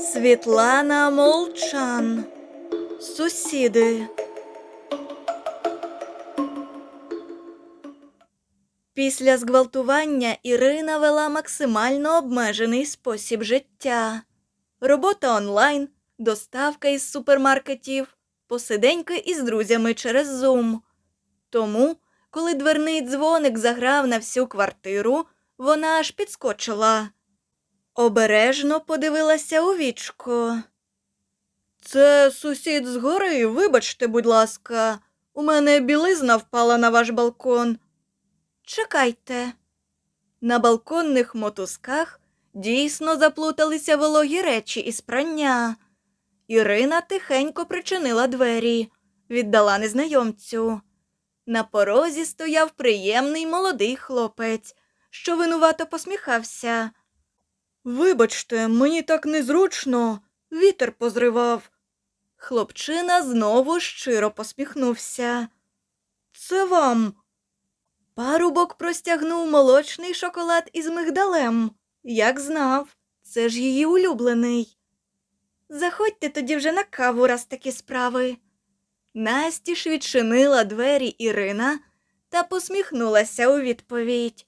Світлана Молчан. Сусіди. Після зґвалтування Ірина вела максимально обмежений спосіб життя. Робота онлайн, доставка із супермаркетів, посиденьки із друзями через Zoom. Тому, коли дверний дзвоник заграв на всю квартиру, вона аж підскочила. Обережно подивилася у вічко. Це сусід згори, вибачте, будь ласка, у мене білизна впала на ваш балкон. Чекайте. На балконних мотузках дійсно заплуталися вологі речі із прання. Ірина тихенько причинила двері, віддала незнайомцю. На порозі стояв приємний молодий хлопець, що винувато посміхався. Вибачте, мені так незручно, вітер позривав. Хлопчина знову щиро посміхнувся. Це вам. Парубок простягнув молочний шоколад із мигдалем. Як знав, це ж її улюблений. Заходьте тоді вже на каву, раз такі справи. Настіж відчинила двері Ірина та посміхнулася у відповідь.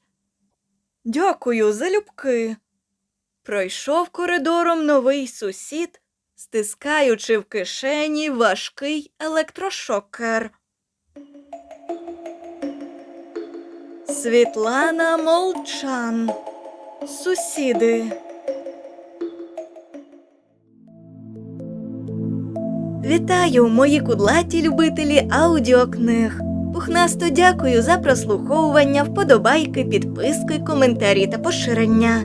Дякую, залюбки. Пройшов коридором новий сусід, стискаючи в кишені важкий електрошокер. Світлана Молчан. Сусіди. Вітаю, мої кудлаті любителі аудіокниг. Пухнасто дякую за прослуховування, вподобайки, підписки, коментарі та поширення.